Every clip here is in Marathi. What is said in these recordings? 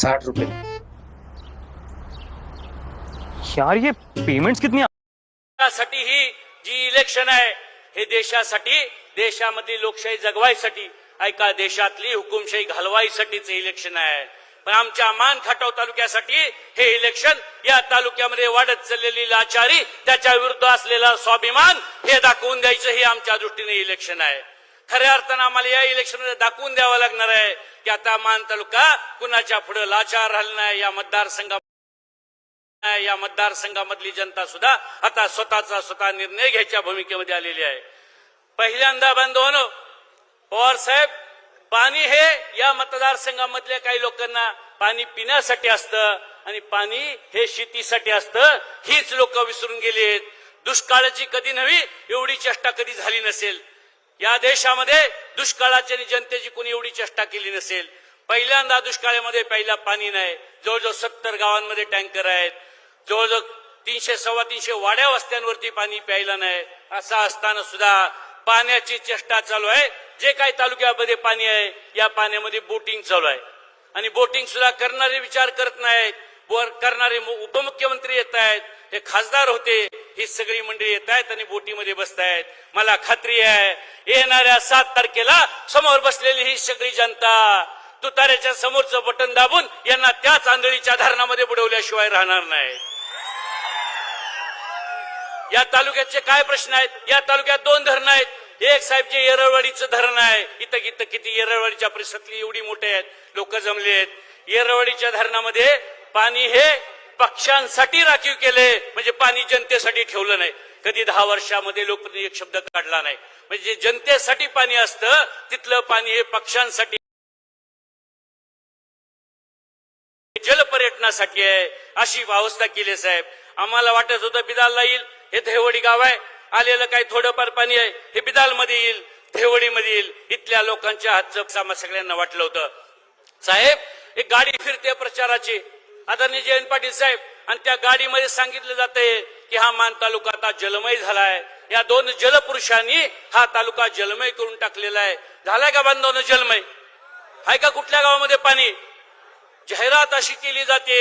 साठ रुपये। यार ये पेमेंट्स कितनी साठी ही जी इलेक्शन आहे हे देशासाठी देशामधली लोकशाही जगवायसाठी ऐका देशातली हुकुमशाही घालवायसाठीच इलेक्शन आहे. पण आमच्या मान खटाव तालुक्यासाठी हे इलेक्शन या तालुक्यामध्ये वाढत चाललेली लाचारी त्याच्या विरुद्ध असलेला स्वाभिमान हे दाखवून द्यायचं हे आमच्या दृष्टीने इलेक्शन आहे. खऱ्या अर्थानं आम्हाला या इलेक्शनमध्ये दाखवून द्यावं लागणार आहे. की आता मान तालुका कुणाच्या पुढे लाचार राहिला नाही या मतदारसंघा या मतदारसंघामधली जनता सुद्धा आता स्वतःचा स्वतः निर्णय घ्यायच्या भूमिकेमध्ये आलेली आहे. पहिल्यांदा बांधवानो पवार साहेब पाणी हे या मतदारसंघामधल्या काही लोकांना पाणी पिण्यासाठी असतं आणि पाणी हे शेतीसाठी असतं हीच लोक विसरून गेली आहेत दुष्काळाची कधी नव्हे एवढी चेष्टा कधी झाली नसेल? या देशामध्ये दुष्काळाची आणि जनतेची कोणी एवढी चेष्टा केली नसेल. पहिल्यांदा दुष्काळामध्ये पहिला पाणी नाही. जवळजवळ सत्तर गावांमध्ये टँकर आहेत. जवळजवळ तीनशे सव्वा तीनशे वाड्या वस्त्यांवरती पाणी प्यायला नाही. असं असताना सुद्धा पाण्याची चेष्टा चालू आहे. जे काही तालुक्यामध्ये पाणी आहे या पाण्यामध्ये बोटिंग चालू आहे. आणि बोटिंग सुद्धा करणारे विचार करत नाहीत. वर करणारे मु- उपमुख्यमंत्री येत आहेत. हे खासदार होते ही सगळी मंडळी येत आहेत आणि बोटीमध्ये बसत आहेत. मला खात्री आहे येणाऱ्या सात तारखेला समोर बसलेली ही सगळी जनता तुताऱ्याच्या समोरचं बटन दाबून यांना त्याच आंधळीच्या धरणामध्ये बुडवल्याशिवाय राहणार नाही. या तालुक्याचे काय प्रश्न आहेत? या तालुक्यात दोन धरण आहेत. एक साहेब जे येरळवाडीचं धरण आहे इथं इथं किती येरळवाडीच्या परिसरातली एवढी मोठे आहेत लोक जमले आहेत येरळवाडीच्या धरणामध्ये पाणी हे पक्षांसाठी राखीव केले म्हणजे पाणी जनतेसाठी ठेवलं नाही. कधी दहा वर्षामध्ये लोकप्रतिनिधी एक शब्द काढला नाही. म्हणजे जनतेसाठी पाणी असतं तिथलं पाणी हे पक्षांसाठी जलपर्यटनासाठी आहे. अशी अवस्था केली साहेब. आम्हाला वाटत होतं बिदालला येईल. हे देवडी गाव आहे. आलेलं काही थोडंफार पाणी आहे. हे बिदाल मध्ये येईल. देवडीमध्ये येईल. इथल्या लोकांच्या हातचं सामा सगळ्यांना वाटलं होतं. साहेब एक गाडी फिरते प्रचाराची. आदरणीय जयंत पाटील साहेब आणि त्या गाडीमध्ये सांगितलं जाते की हा मान तालुका आता जलमय झालाय. या दोन जलपुरुषांनी हा तालुका जलमय करून टाकलेला आहे. झालाय का बांधवनं जलमय? आहे का कुठल्या गावामध्ये पाणी? जाहिरात अशी केली जाते.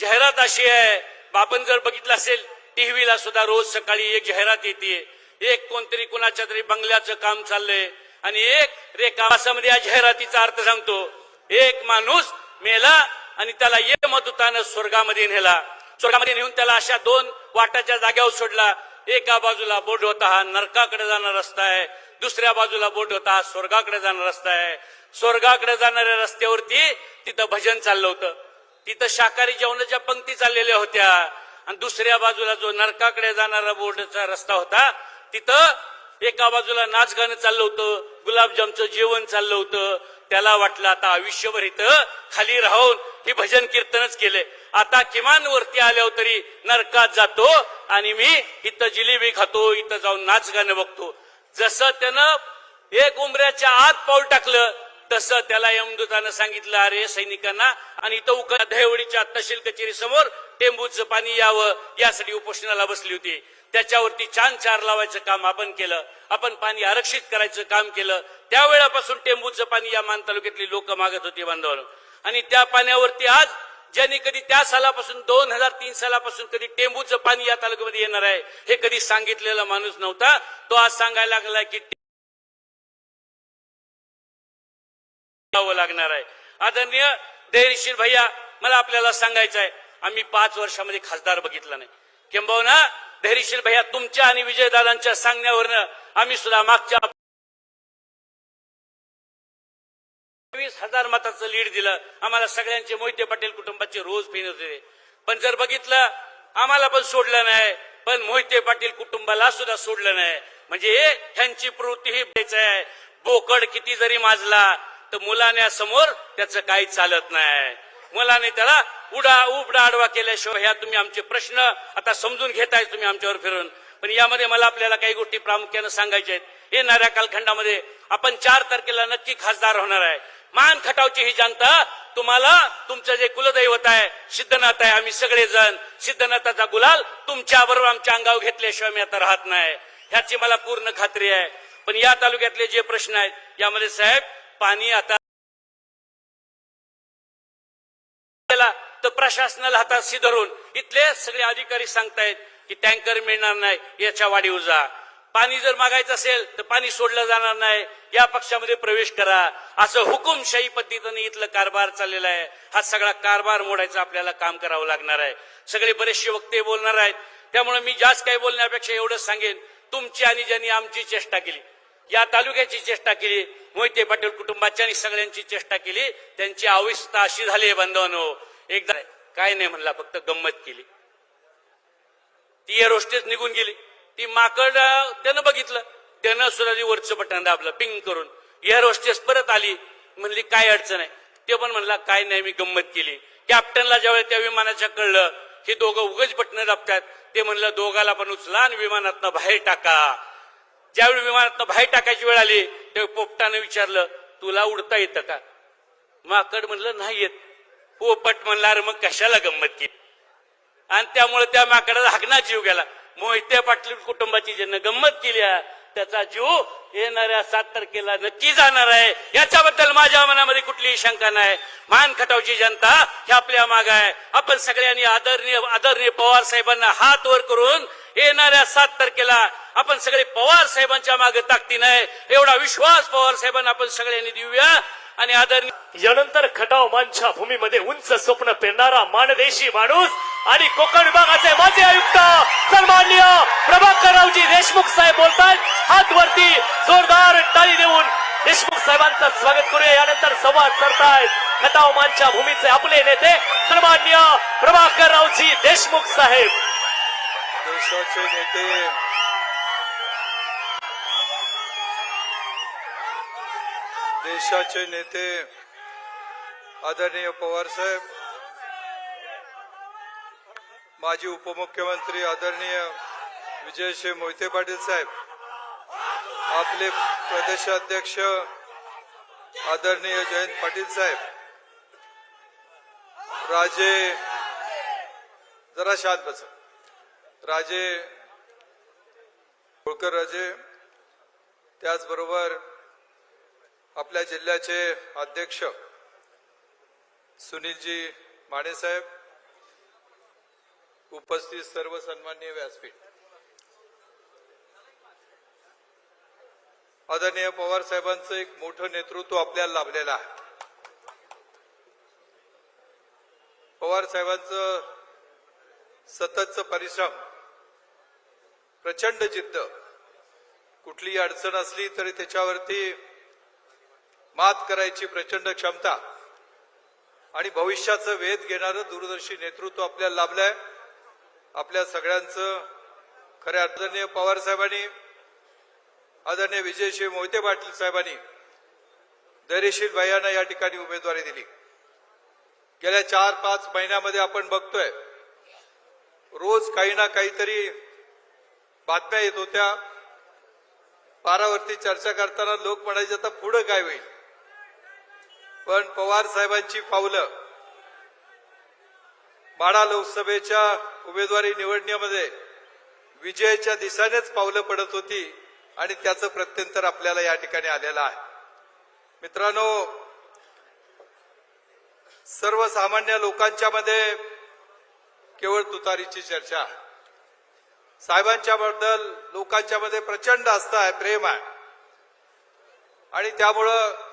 जाहिरात अशी आहे. आपण जर बघितलं असेल टीव्हीला सुद्धा रोज सकाळी एक जाहिरात येते. एक कोणतरी कुणाच्या तरी बंगल्याचं काम चाललंय. आणि एक रेखावासामध्ये या जाहिरातीचा अर्थ सांगतो. एक माणूस मेला आणि त्याला ये मधुतानं स्वर्गामध्ये नेला. स्वर्गामध्ये नेऊन त्याला अशा दोन वाटाच्या जाग्यावर सोडला. एका बाजूला बोर्ड होता हा नरकाकडे जाणारा रस्ता आहे. दुसऱ्या बाजूला बोर्ड होता हा स्वर्गाकडे जाणारा रस्ता आहे. स्वर्गाकडे जाणाऱ्या रस्त्यावरती तिथं भजन चाललं होतं. तिथं शाकाहारी जेवणाच्या पंक्ती चाललेल्या होत्या. आणि दुसऱ्या बाजूला जो नरकाकडे जाणारा बोर्डचा रस्ता होता तिथं एका बाजूला नाच गाणं चाललं होतं. गुलाबजामचं जेवण चाललं होतं. त्याला वाटलं आता आयुष्यभर इथं खाली राहून ही भजन कीर्तनच केले. आता किमान वरती आल्यावर तरी नरकात जातो आणि मी इथं जिलेबी खातो इथं जाऊन नाच गाणं बघतो. जसं त्यानं एक उमऱ्याच्या आत पाऊल टाकलं तसं त्याला यमदूतानं सांगितलं अरे सैनिकांना आणि इथं उका दहेवडीच्या तहसील कचेरी समोर टेंबूचं पाणी यावं. यासाठी उपोषणाला बसली होती. त्याच्यावरती छान चार लावायचं काम आपण केलं. आपण पाणी आरक्षित करायचं काम केलं. त्यावेळापासून टेंबूचं पाणी या मान तालुक्यातली लोक मागत होती बांधवानं. आणि त्या पाण्यावरती आज ज्यांनी कधी त्या सालापासून दोन हजार तीन सालापासून कधी टेंबूचं पाणी या तालुक्यामध्ये येणार आहे हे कधी सांगितलेला माणूस नव्हता. तो आज सांगायला लागला की लागणार आहे. आदरणीय धैर्यशील भैया मला आपल्याला सांगायचं आहे आम्ही पाच वर्षामध्ये खासदार बघितला नाही. किंबहुना धैर्यशील भैया तुमच्या आणि विजयदादांच्या सांगण्यावरनं आम्ही सुद्धा मागच्या वीस हजार मताचं लीड दिलं. आम्हाला सगळ्यांचे मोहिते पाटील कुटुंबाचे रोज पेन होते. पण जर बघितलं आम्हाला पण सोडलं नाही. पण मोहिते पाटील कुटुंबाला सुद्धा सोडलं नाही. म्हणजे त्यांची प्रवृत्ती ही आहे. बोकड किती जरी माजला तर मुलाण्यासमोर त्याचं काही चालत नाही. मुलाने त्याला उडा उबडा आडवा केल्याशिवाय ह्या तुम्ही आमचे प्रश्न आता समजून घेताय तुम्ही आमच्यावर फिरून. पण यामध्ये मला आपल्याला काही गोष्टी प्रामुख्यानं सांगायच्या आहेत. येणाऱ्या कालखंडामध्ये आपण चार तारखेला नक्की खासदार होणार आहे. मान खटावची ही जनता तुम्हाला तुमचं जे कुलदैवत आहे सिद्धनाथ आहे आम्ही सगळेजण सिद्धनाथाचा गुलाल तुमच्या बरोबर आमच्या अंगावर घेतल्याशिवाय मी आता राहत नाही. ह्याची मला पूर्ण खात्री आहे. पण या तालुक्यातले जे प्रश्न आहेत यामध्ये साहेब पाणी आता प्रशासनाला हाताशी धरून इथले सगळे अधिकारी सांगतायत की टँकर मिळणार नाही याच्या वाढीव जा. पाणी जर मागायचं असेल तर पाणी सोडलं जाणार नाही. या पक्षामध्ये प्रवेश करा. असं हुकुमशाही पद्धतीने इथलं कारभार चाललेला आहे. हा सगळा कारभार मोडायचं आपल्याला काम करावं लागणार आहे. सगळे बरेचसे वक्ते बोलणार आहेत. त्यामुळे मी जास्त काही बोलण्यापेक्षा एवढंच सांगेन. तुमची आणि ज्यांनी आमची चेष्टा केली या तालुक्याची चेष्टा केली मोहिते पाटील कुटुंबाच्या आणि सगळ्यांची चेष्टा केली त्यांची अविस्ता अशी झाली आहे बांधवांनो. एकदा काय नाही म्हणला फक्त गंमत केली. ती एरोस्टेस निघून गेली. ती माकड त्यानं बघितलं. त्यानं सुद्धा ती वरचं बटन दाबलं पिंग करून. एअर होस्टेस परत आली म्हणली काय अडचण आहे? ते पण म्हणला काय नाही मी गंमत केली. कॅप्टनला ज्यावेळी त्या विमानाच्या कळलं हे दोघं उगच बटणं दाबतात. ते म्हणलं दोघाला पण उचला आणि विमानातनं बाहेर टाका. ज्यावेळी विमानातनं बाहेर टाकायची वेळ आली तेव्हा पोपटानं विचारलं तुला उडता येतं का? माकड म्हणलं नाही येत. पोपट म्हणला मग कशाला गंमत केली? आणि त्यामुळे त्या माकडाला हागना जीव गेला. मोहिते पाटील कुटुंबाची ज्यांना गंमत केली त्याचा जीव येणाऱ्या सात तारखेला नक्की जाणार आहे. याच्याबद्दल माझ्या मनामध्ये कुठलीही शंका नाही. मान खटावची जनता हे आपल्या माग आहे. आपण सगळ्यांनी आदरणीय आदरणीय पवार साहेबांना हात वर करून येणाऱ्या सात तारखेला आपण सगळे पवार साहेबांच्या मागे नाही एवढा विश्वास पवार साहेबांना आपण सगळ्यांनी देऊया. आणि आदरणीय यानंतर खटाव मानच्या भूमीमध्ये उंच स्वप्न पेरणारा मानदेशी माणूस आणि कोकण विभागाचे माजी आयुक्त सन्माननीय प्रभाकररावजी देशमुख साहेब बोलतात हात वरती जोरदार टाळी देऊन देशमुख साहेबांचं स्वागत करूया. यानंतर संवाद सरतायत खटाव मानच्या भूमीचे आपले नेते सन्माननीय प्रभाकररावजी देशमुख साहेब. देशाचे नेते देशाचे नेते आदरणीय पवार साहेब माजी उपमुख्यमंत्री आदरणीय विजयश्री मोहिते पाटील साहेब आपले प्रदेशाध्यक्ष आदरणीय जयंत पाटील साहेब राजे जरा शांत बस. राजे होळकर राजे त्याचबरोबर आपल्या जिल्ह्याचे अध्यक्ष सुनीलजी माणेसाहेब उपस्थित सर्व सन्माननीय व्यासपीठ. आदरणीय पवार साहेबांचं एक मोठं नेतृत्व आपल्याला लाभलेलं आहे. पवार साहेबांचं सततचं परिश्रम प्रचंड जिद्द कुठलीही अडचण असली तरी त्याच्यावरती मात करायची प्रचंड क्षमता. आणि भविष्याचं वेध घेणारं दूरदर्शी नेतृत्व आपल्याला लाभलंय. आपल्या सगळ्यांचं खऱ्या आदरणीय पवार साहेबांनी आदरणीय विजयश्री मोहिते पाटील साहेबांनी धैर्यशील भैयांना या ठिकाणी उमेदवारी दिली. गेल्या चार पाच महिन्यामध्ये आपण बघतोय रोज काही ना काहीतरी बातम्या येत होत्या. पारावरती चर्चा करताना लोक म्हणायचे आता पुढं काय होईल? पण पवार साहेबांची पावलं. बाडा लोकसभेच्या उमेदवारी निवडण्यामध्ये विजयाच्या दिशेनेच पावलं पडत होती आणि त्याचं प्रत्यंतर आपल्याला या ठिकाणी आलेलं आहे. मित्रांनो सर्वसामान्य लोकांच्या मध्ये केवळ तुतारीची चर्चा. आहे साहेबांच्या बद्दल लोकांच्या मध्ये प्रचंड आस्था आहे प्रेम आहे. आणि त्यामुळं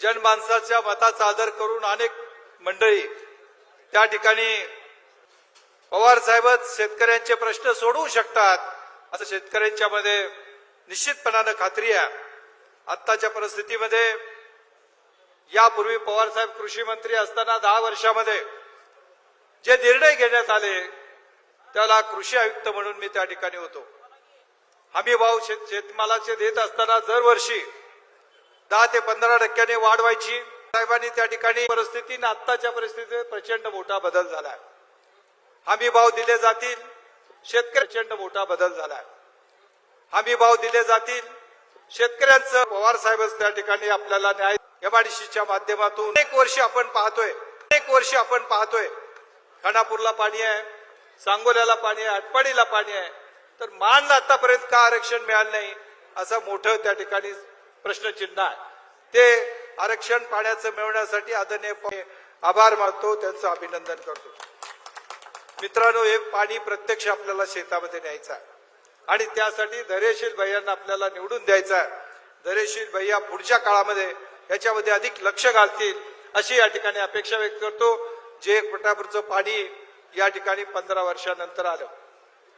जनमानसाच्या मताचा आदर करून अनेक मंडळी त्या ठिकाणी पवार साहेबच शेतकऱ्यांचे प्रश्न सोडवू शकतात असं शेतकऱ्यांच्या मध्ये निश्चितपणानं खात्री आहे. आत्ताच्या परिस्थितीमध्ये यापूर्वी पवार साहेब कृषी मंत्री असताना दहा वर्षामध्ये जे निर्णय घेण्यात आले त्याला कृषी आयुक्त म्हणून मी त्या ठिकाणी होतो. हमी भाव शेत शेतमालाचे देत असताना दरवर्षी दहा ते पंधरा टक्क्याने वाढ व्हायची साहेबांनी त्या ठिकाणी परिस्थिती आत्ताच्या परिस्थितीत प्रचंड मोठा बदल झालाय. हमी भाव दिले जातील. शेतकरी प्रचंड मोठा बदल झालाय. हमी भाव दिले जातील. शेतकऱ्यांचं पवार साहेबच त्या ठिकाणी आपल्याला न्याय एमआयडीसीच्या माध्यमातून अनेक वर्ष आपण पाहतोय. अनेक वर्ष आपण पाहतोय. खानापूरला पाणी आहे सांगोल्याला पाणी आहे आटपाडीला पाणी आहे. तर मानला आतापर्यंत का आरक्षण मिळालं नाही? असं मोठं त्या ठिकाणी प्रश्नचिन्ह आहे. ते आरक्षण पाण्याचं मिळवण्यासाठी आदरणीय आभार मानतो त्यांचं अभिनंदन करतो. मित्रांनो हे पाणी प्रत्यक्ष आपल्याला शेतामध्ये न्यायचं आहे. आणि त्यासाठी धैर्यशील भैयांना आपल्याला निवडून द्यायचं आहे. धैर्यशील भैया पुढच्या काळामध्ये याच्यामध्ये अधिक लक्ष घालतील अशी या ठिकाणी अपेक्षा व्यक्त करतो जे पटापूरचं पाणी या ठिकाणी पंधरा वर्षानंतर आलं.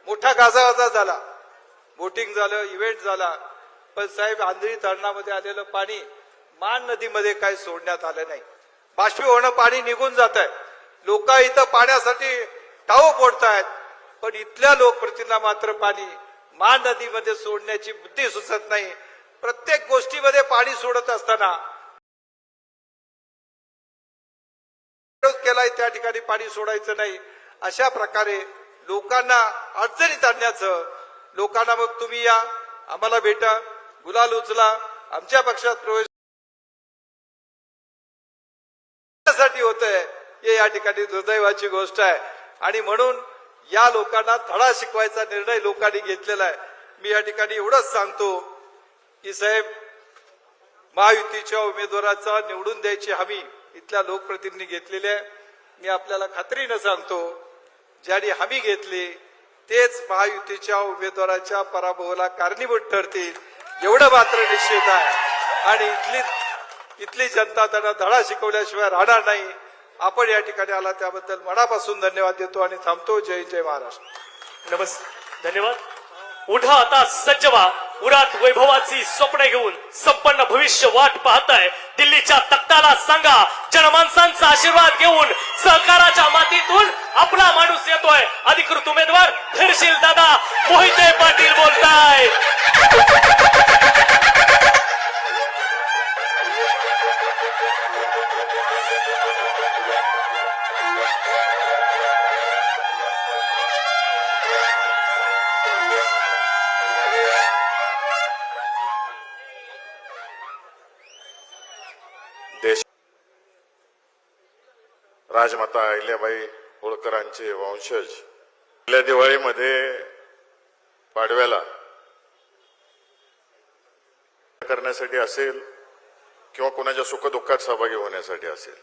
मोठा गाजावाजा झाला. बोटिंग झालं इव्हेंट झाला. पण साहेब आंधळी धरणामध्ये आलेलं पाणी मान नदीमध्ये काही सोडण्यात आलं नाही. बाष्पीभवनं पाणी निघून जात आहे लोक इथं पाण्यासाठी टाव पोडतायत पण इथल्या लोकप्रतिनिधींना मात्र पाणी मान नदीमध्ये सोडण्याची बुद्धी सुचत नाही. प्रत्येक गोष्टीमध्ये पाणी सोडत असताना केलाय त्या ठिकाणी पाणी सोडायचं नाही. अशा प्रकारे लोकांना अडचणीत आणण्याचं लोकांना मग तुम्ही या आम्हाला भेटा. गुलाल उचला आमच्या पक्षात प्रवेशसाठी होत आहे हे या ठिकाणी दुर्दैवाची गोष्ट आहे. आणि म्हणून या लोकांना धडा शिकवायचा निर्णय लोकांनी घेतलेला आहे. मी या ठिकाणी एवढंच सांगतो की साहेब महायुतीच्या उमेदवाराचा निवडून द्यायची हमी इथल्या लोकप्रतिनिधी घेतलेली आहे. मी आपल्याला खात्रीनं सांगतो ज्यांनी हमी घेतली तेच महायुतीच्या उमेदवाराच्या पराभवाला कारणीभूत ठरतील. एवढं मात्र निश्चित आहे. आणि इथली इथली जनता त्यांना धडा शिकवल्याशिवाय राहणार नाही. आपण या ठिकाणी आला त्याबद्दल मनापासून धन्यवाद देतो आणि थांबतो. जय जय महाराष्ट्र. नमस् धन्यवाद. उठा आता सज्ज व्हा. उरात वैभवाची स्वप्न घेऊन संपन्न भविष्य वाट पाहताय. दिल्लीच्या तख्ताला सांगा जनमानसांचा आशीर्वाद घेऊन सहकाराच्या मातीतून आपला माणूस येतोय. अधिकृत उमेदवार फिरशील दादा मोहिते पाटील बोलताय. राजमाता अहिल्याबाई होळकरांचे वंशज. गेल्या दिवाळीमध्ये पाडव्याला करण्यासाठी असेल किंवा कोणाच्या सुखदुःखात सहभागी होण्यासाठी असेल.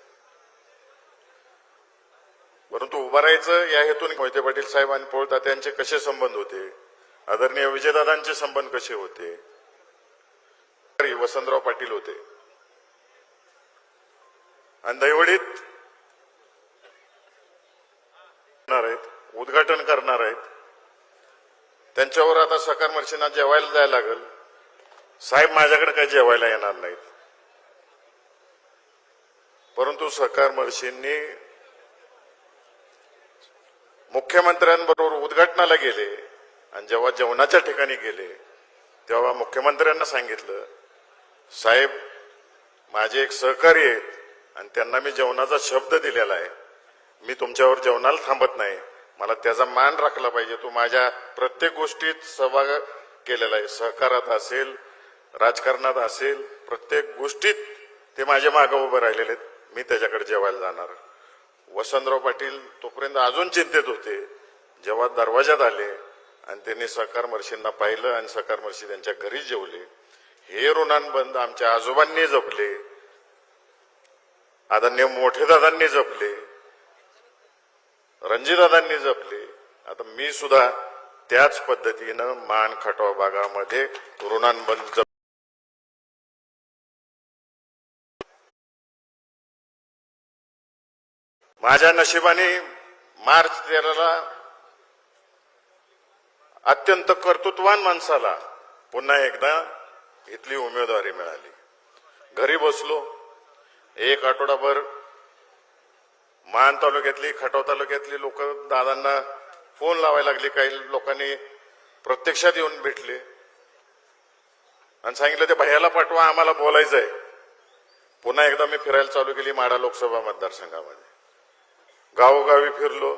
परंतु उभं राहायचं या हेतून मोहिते पाटील साहेब आणि पोळतात्यांचे कसे संबंध होते? आदरणीय विजयदादांचे संबंध कसे होते? वसंतराव पाटील होते. आणि दैवडीत करणार आहेत उद्घाटन करणार आहेत. त्यांच्यावर आता सकार मर्शींना जेवायला जायला लागल. साहेब माझ्याकडे काही जेवायला येणार नाहीत. परंतु सहकार महर्षींनी मुख्यमंत्र्यांबरोबर उद्घाटनाला गेले आणि जेव्हा जेवणाच्या ठिकाणी गेले तेव्हा मुख्यमंत्र्यांना सांगितलं साहेब माझे एक सहकारी आहेत आणि त्यांना मी जेवणाचा शब्द दिलेला आहे. मी तुमच्यावर जेवणाला थांबत नाही. मला त्याचा मान राखला पाहिजे. तू माझ्या प्रत्येक गोष्टीत सहभाग केलेला आहे. सहकारात असेल राजकारणात असेल प्रत्येक गोष्टीत ते माझ्या मागं उभे राहिलेले आहेत. मी त्याच्याकडे जेवायला जाणार. वसंतराव पाटील तोपर्यंत अजून चिंतेत होते. जेव्हा दरवाजात आले आणि त्यांनी सहकार मर्षींना पाहिलं आणि सहकार मर्षी त्यांच्या घरी जेवले. हे ऋणांबंद आमच्या आजोबांनी जपले. आदरणीय मोठे दादांनी जपले. रणजीदादांनी जपले. आता मी सुद्धा त्याच पद्धतीनं मान खटाव भागामध्ये ऋणांबंद माझ्या नशिबाने मार्च तेराला अत्यंत कर्तृत्वान माणसाला पुन्हा एकदा इथली उमेदवारी मिळाली. घरी बसलो. एक आठवडाभर मान तालुक्यातली खटाव तालुक्यातली लोक दादांना फोन लावायला लागले. काही लोकांनी प्रत्यक्षात येऊन भेटले. आणि सांगितलं ते भैयाला पाठवा आम्हाला बोलायचंय. पुन्हा एकदा मी फिरायला चालू केली माडा लोकसभा मतदारसंघामध्ये. गावोगावी फिरलो